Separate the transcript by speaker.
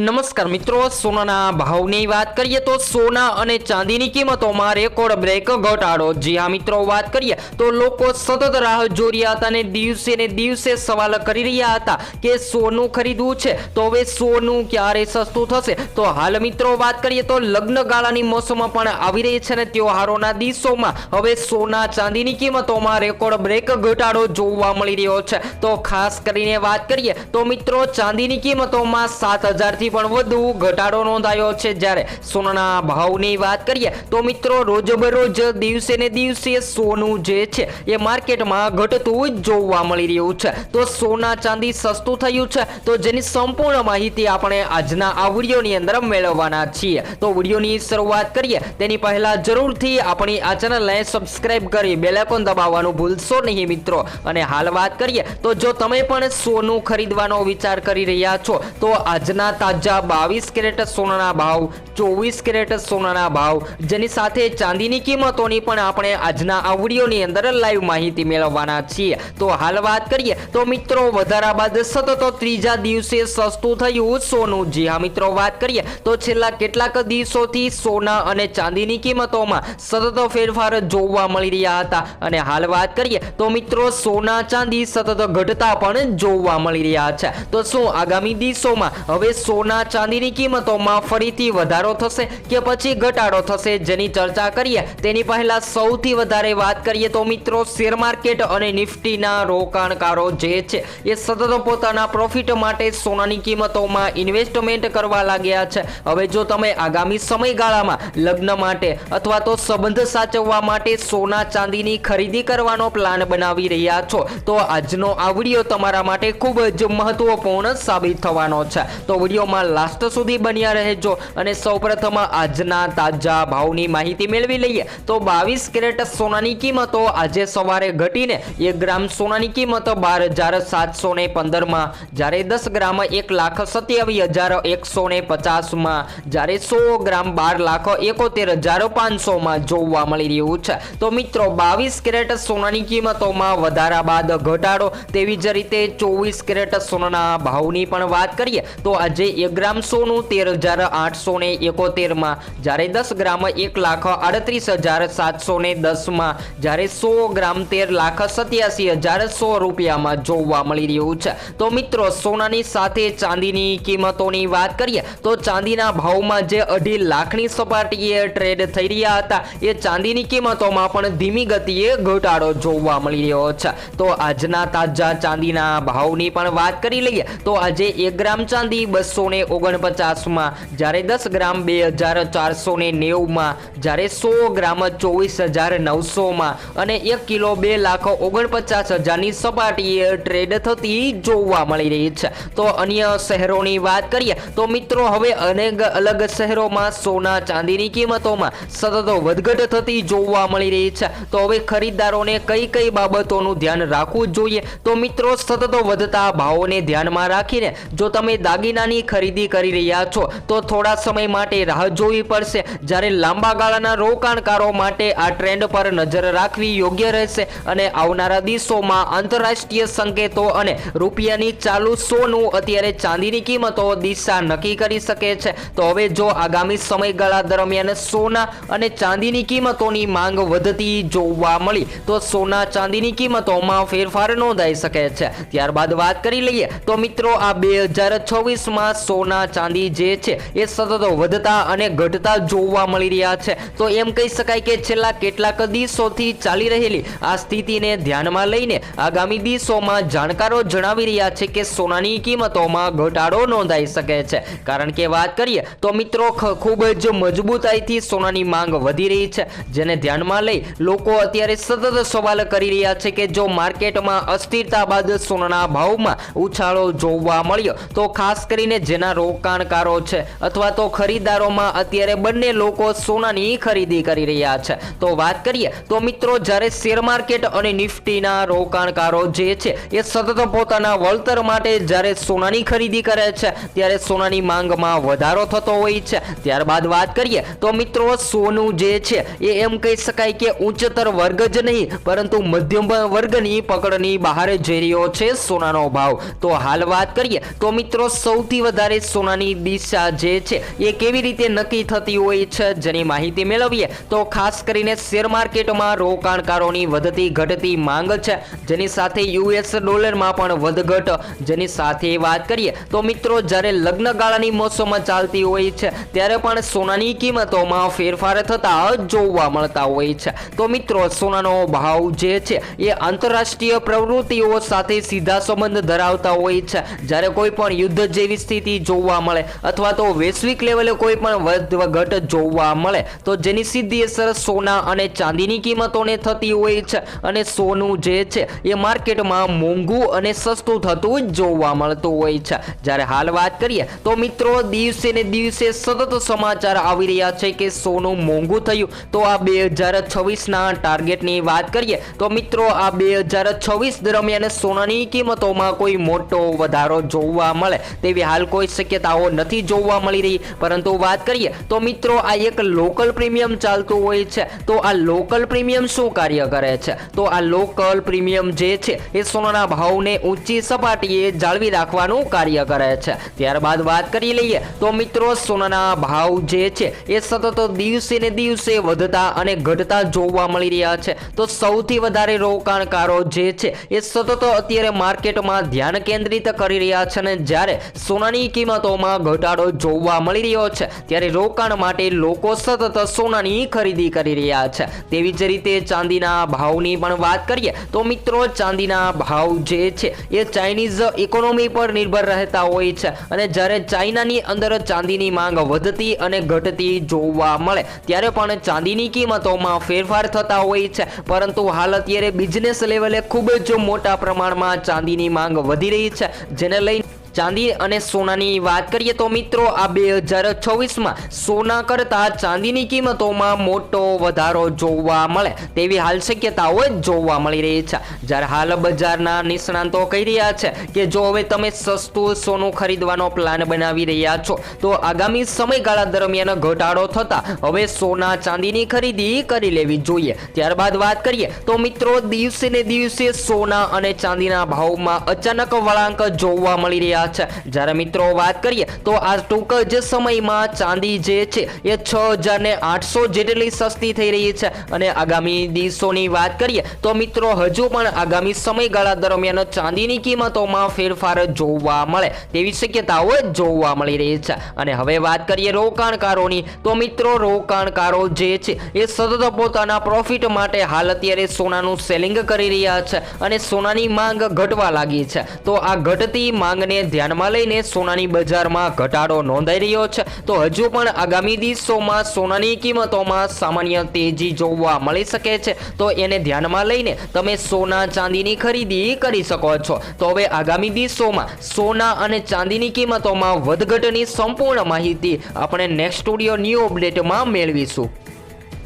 Speaker 1: નમસ્કાર મિત્રો, સોનાના ભાવની વાત કરીએ તો સોના અને ચાંદીની કિંમતોમાં રેકોર્ડ બ્રેક ઘટાડો. જી હા મિત્રો, વાત કરીએ તો લોકો સતત રાહ જોઈ રહ્યા હતા અને દિવસે ને દિવસે સવાલ કરી રહ્યા હતા કે સોનું ખરીદવું છે તો હવે સોનું ક્યારે સસ્તું થશે? તો હાલ મિત્રો, વાત કરીએ તો લગ્ન ગાળાની મોસમ પણ આવી રહી છે અને તહેવારોના દિવસોમાં હવે સોના ચાંદીની કિંમતોમાં રેકોર્ડ બ્રેક ઘટાડો જોવા મળી રહ્યો છે. તો ખાસ કરીને વાત કરીએ તો મિત્રો, ચાંદીની કિંમતોમાં સાત હજારથી પણ વધુ ઘટાડો નોંધાયો છે. જ્યારે સોનાના ભાવની વાત કરીએ તો મિત્રો, રોજબરોજ દિવસે ને દિવસે સોનું જે છે એ માર્કેટમાં ઘટતું જોવા મળી રહ્યું છે. તો સોના ચાંદી સસ્તું થયું છે. તો જેની સંપૂર્ણ માહિતી આપણે આજના આ વિડીયોની અંદર મેળવવાના છીએ. તો વિડીયોની શરૂઆત કરીએ. તેની પહેલા જરૂરથી આપણી આ ચેનલને સબસ્ક્રાઇબ કરી બેલ આઇકોન દબાવવાનું ભૂલશો નહીં મિત્રો. અને હાલ વાત કરીએ તો જો તમે પણ સોનું ખરીદવાનો વિચાર કરી રહ્યા છો, તો આજના તાજા બાવીસ કેરેટ સોનાના ભાવ, ચોવીસ કેરેટ સોનાના ભાવ, જેની સાથે ચાંદીની કિંમતોની પણ આપણે આજના આ અંદર લાઈવ માહિતી મેળવવાના છીએ. તો હાલ વાત કરીએ, તો મિત્રો વધારા બાદ સતત ત્રીજા દિવસે સસ્તું થયું સોનું. જી હા મિત્રો, વાત કરીએ, તો છેલ્લા કેટલાક દિવસોથી સોના અને ચાંદીની કિંમતોમાં સતત ફેરફાર જોવા મળી રહ્યા હતા. અને હાલ વાત કરીએ, તો મિત્રો સોના, ચાંદી સતત ઘટતા પણ જોવા મળી રહ્યા છે. તો શું આગામી દિવસોમાં હવે સોના ચાંદીની કિંમતોમાં ફરીથી વધારો થશે કે પછી ઘટાડો થશે જેની ચર્ચા કરીએ. તેની પહેલા સૌથી વધારે વાત કરીએ તો મિત્રો, શેર માર્કેટ અને નિફ્ટીના રોકાણકારો જે છે, એ સતત પોતાના પ્રોફિટ માટે સોનાની કિંમતોમાં ઇન્વેસ્ટમેન્ટ કરવા લાગ્યા છે. હવે જો તમે આગામી સમયગાળામાં લગ્ન માટે અથવા તો સંબંધ સાચવવા માટે સોના ચાંદીની ખરીદી કરવાનો પ્લાન બનાવી રહ્યા છો, તો આજનો આ વીડિયો તમારા માટે ખૂબ જ મહત્વપૂર્ણ સાબિત થવાનો છે. તો વિડીયોમાં લાસ્ટ સુધી બન્યા રહેજો અને સૌપ્રથમ આજના તાજા ભાવની માહિતી મેળવી લઈએ. તો બાવીસ કેરેટ સોનાની કિંમતો આજે સવારે ઘટીને એક ગ્રામ સોનાની કિંમત બાર હજાર સાતસો ને પંદરમાં, જ્યારે દસ ગ્રામ એક લાખ સત્યાવીસ હજાર એકસો ને પચાસમાં, જ્યારે સો ગ્રામ બાર લાખ એકોતેર હજાર પાંચસોમાં જોવા મળી રહ્યું છે. તો મિત્રો, બાવીસ કેરેટ સોનાની કિંમતોમાં વધારા બાદ ઘટાડો. તેવી જ રીતે ચોવીસ કેરેટ સોનાના ભાવની પણ વાત કરીએ, તો આજે એક ગ્રામ સોનું, તેર હજાર આઠસો ને એકોતેરમાં જ્યારે દસ ગ્રામ એક લાખ આડત્રીસ હજાર સાતસો ને દસમાં જ્યારે સો ગ્રામ તેર લાખ સત્યાસી હજાર સો રૂપિયામાં જોવા મળી રહ્યું છે. તો મિત્રો, સોનાની સાથે ચાંદીની કિંમતોની વાત કરીએ, તો ચાંદીના ભાવમાં જે અઢી લાખની સપાટીએ ટ્રેડ થઈ રહ્યા હતા, એ ચાંદીની કિંમતોમાં પણ ધીમી ગતિએ ઘટાડો જોવા મળી રહ્યો છે. તો આજના તાજા ચાંદીના ભાવની પણ વાત કરી લઈએ, તો આજે એક ગ્રામ ચાંદી બસો ને ઓગણપચાસમાં, જ્યારે દસ ગ્રામ બે હજાર ચારસો ને નેવુંમાં, જ્યારે સો ગ્રામ ચોવીસ હજાર નવસોમાં અને એક કિલો બે લાખ ઓગણપચાસ હજારની સપાટીએ ટ્રેડ થતી જોવા મળી રહી છે. તો અન્ય શહેરોની વાત કરીએ, તો મિત્રો હવે અનેક અલગ શહેરોમાં સોના ચાંદીની કિંમતોમાં સતત વધઘટ થતી જોવા મળી રહી છે. તો હવે ખરીદદારોને કઈ કઈ બાબતોનું ધ્યાન રાખવું જોઈએ? તો મિત્રો, સતત વધતા ભાવોને ધ્યાનમાં રાખીને જો તમે દાગીનાની ખરીદી કરી રહ્યા છો. તો થોડા સમય માટે રાહ જોવી પડશે. જ્યારે લાંબા ગાળાના રોકાણકારો માટે આ ટ્રેન્ડ પર નજર રાખવી યોગ્ય રહેશે અને આવનારા દિવસોમાં આંતરરાષ્ટ્રીય સંકેતો અને રૂપિયાની ચાલુ સોનું અત્યારે ચાંદીની કિંમતો દિશા નક્કી કરી શકે છે. તો હવે જો આગામી સમયગાળા દરમિયાન સોના અને ચાંદીની કિંમતોની માંગ વધતી જોવા મળી, તો સોના ચાંદીની કિંમતોમાં ફેરફાર નોંધાઈ શકે છે. ત્યારબાદ વાત કરી લઈએ. તો મિત્રો, આ બે હજાર છવ્વીસમાં સોના, ચાંદી જે છે, એ સતત વધતા અને ઘટતા જોવા મળી રહ્યા છે. તો એમ કહી શકાય કે છેલ્લા કેટલાક દિવસોથી ચાલી રહેલી આ સ્થિતિને ધ્યાનમાં લઈને આગામી દિવસોમાં જાણકારો જણાવી રહ્યા છે કે સોનાની કિંમતોમાં ઘટાડો નોંધાઈ શકે છે. કારણ કે વાત કરીએ તો મિત્રો ખૂબ જ મજબૂતાઈથી સોનાની માંગ વધી રહી છે. જેને ધ્યાનમાં લઈ લોકો અત્યારે સતત સવાલ કરી રહ્યા છે કે જો માર્કેટમાં અસ્થિરતા બાદ સોનાના ભાવમાં ઉછાળો જોવા મળ્યો, તો ખાસ કરીને જેના રોકાણકારો છે અથવા તો ખરીદારોમાં અત્યારે બંને લોકો સોનાની ખરીદી કરી રહ્યા છે. તો વાત કરીએ તો મિત્રો જ્યારે શેર માર્કેટ અને નિફ્ટીના રોકાણકારો જે છે એ સતત પોતાના વળતર માટે જ્યારે સોનાની ખરીદી કરે છે, ત્યારે સોનાની માંગમાં વધારો થતો હોય છે. ત્યારબાદ વાત કરીએ તો મિત્રો સોનું જે છે એ એમ કહી શકાય કે ઉચ્ચતર વર્ગ જ નહીં, પરંતુ મધ્યમ વર્ગની પકડની બહાર જઈ રહ્યો છે સોનાનો ભાવ. તો હાલ વાત કરીએ તો મિત્રો સૌથી વધારે ત્યારે સોનાની દિશા જે છે એ કેવી રીતે નક્કી થતી હોય છે જેની માહિતી મેળવીએ, તો ખાસ કરીને શેર માર્કેટમાં રોકાણકારોની વધતી ઘટતી માંગ છે. જેની સાથે યુએસ ડોલરમાં પણ વધઘટ. જેની સાથે વાત કરીએ, તો મિત્રો જ્યારે લગ્નગાળાની મોસમમાં ચાલતી હોય છે, ત્યારે પણ સોનાની કિંમતોમાં ફેરફાર થતા જોવા મળતા હોય છે. તો મિત્રો, સોનાનો ભાવ જે છે એ આંતરરાષ્ટ્રીય પ્રવૃત્તિઓ સાથે સીધા સંબંધ ધરાવતા હોય છે. જ્યારે કોઈ પણ યુદ્ધ જેવી સ્થિતિ જોવા મળે અથવા તો વૈશ્વિક લેવલે કોઈ પણ વધ જોવા મળે. તો જેની સીધી અસર સોના અને ચાંદીની કિંમતોને થતી હોય છે અને સોનું જે છે એ માર્કેટમાં મોંઘું અને સસ્તું થતું જોવા મળતું હોય છે. જ્યારે હાલ વાત કરીએ તો મિત્રો દિવસે ને દિવસે સતત સમાચાર આવી રહ્યા છે કે સોનું મોંઘું થયું. તો આ બે હજાર છવ્વીસના ટાર્ગેટની વાત કરીએ તો મિત્રો આ બે હજાર છવ્વીસ દરમિયાન સોનાની કિંમતોમાં કોઈ મોટો વધારો જોવા મળે. તેવી હાલ કોઈ શક્યતાઓ નથી જોવા મળી રહી. પરંતુ વાત કરીએ તો મિત્રો, આ એક લોકલ પ્રીમિયમ ચાલતું હોય છે. તો આ લોકલ પ્રીમિયમ શું કાર્ય કરે છે? તો આ લોકલ પ્રીમિયમ જે છે, એ સોનાના ભાવને ઊંચી સપાટીએ જાળવી રાખવાનું કાર્ય કરે છે. ત્યારબાદ વાત કરી લઈએ તો મિત્રો, સોનાના ભાવ જે છે, એ સતત દિવસે ને દિવસે વધતા અને ઘટતા જોવા મળી રહ્યા છે. તો સૌથી વધારે રોકાણકારો જે છે, એ સતત અત્યારે માર્કેટમાં ધ્યાન કેન્દ્રિત કરી રહ્યા છે અને જ્યારે સોનાની કિંમતોમાં ઘટાડો જોવા મળી રહ્યો છે. ત્યારે રોકાણ માટે લોકો સતત સોનાની ખરીદી કરી રહ્યા છે. તેવી જ રીતે ચાંદીના ભાવની પણ વાત કરીએ તો મિત્રો, ચાંદીના ભાવ જે છે એ ચાઇનીઝ ઇકોનોમી પર નિર્ભર રહેતા હોય છે અને જ્યારે ચાઇનાની અંદર ચાંદીની માંગ વધતી અને ઘટતી જોવા મળે, ત્યારે પણ ચાંદીની કિંમતોમાં ફેરફાર થતા હોય છે. પરંતુ હાલ અત્યારે બિઝનેસ લેવલે ખૂબ જ મોટા પ્રમાણમાં ચાંદીની માંગ વધી રહી છે, જેને લઈને ચાંદી અને સોનાની વાત કરીએ તો મિત્રો, આ બે હજાર છવ્વીસમાં સોના કરતાં ચાંદીની કિંમતોમાં મોટો વધારો જોવા મળે. તેવી હાલ શક્યતાઓ જોવા મળી રહી છે. જ્યારે હાલ બજારના નિષ્ણાંતો કહી રહ્યા છે કે, જો હવે તમે સસ્તું સોનું ખરીદવાનો પ્લાન બનાવી રહ્યા છો, તો આગામી સમયગાળા દરમિયાન ઘટાડો થતા હવે સોના ચાંદીની ખરીદી કરી લેવી જોઈએ. ત્યારબાદ વાત કરીએ તો મિત્રો, દિવસે ને દિવસે સોના અને ચાંદીના ભાવમાં અચાનક વળાંક જોવા મળી રહ્યા છે. જ્યારે મિત્રો વાત કરીએ તો આ ટૂંક જ સમયમાં ચાંદી જે છે એ છ જેટલી સસ્તી થઈ રહી છે. અને આગામી દિવસોની વાત કરીએ તો મિત્રો હજુ પણ આગામી સમયગાળા દરમિયાન ચાંદીની કિંમતોમાં ફેરફાર જોવા મળે તેવી શક્યતાઓ જોવા મળી રહી છે. અને હવે વાત કરીએ રોકાણકારોની તો મિત્રો રોકાણકારો જે છે એ સતત પોતાના પ્રોફિટ માટે હાલ અત્યારે સોનાનું સેલિંગ કરી રહ્યા છે અને સોનાની માંગ ઘટવા લાગી છે. તો આ ઘટતી માંગને ધ્યાનમાં લઈને સોનાની બજારમાં ઘટાડો નોંધાઈ રહ્યો છે. તો હજુ પણ આગામી દિવસોમાં સોનાની કિંમતોમાં સામાન્ય તેજી જોવા મળી શકે છે. તો એને ધ્યાનમાં લઈને તમે સોના ચાંદીની ખરીદી કરી શકો છો. તો હવે આગામી દિવસોમાં સોના અને ચાંદીની કિંમતોમાં વધઘટની સંપૂર્ણ માહિતી આપણે નેક્સ્ટ સ્ટુડિયો ન્યૂ અપડેટમાં મેળવીશું.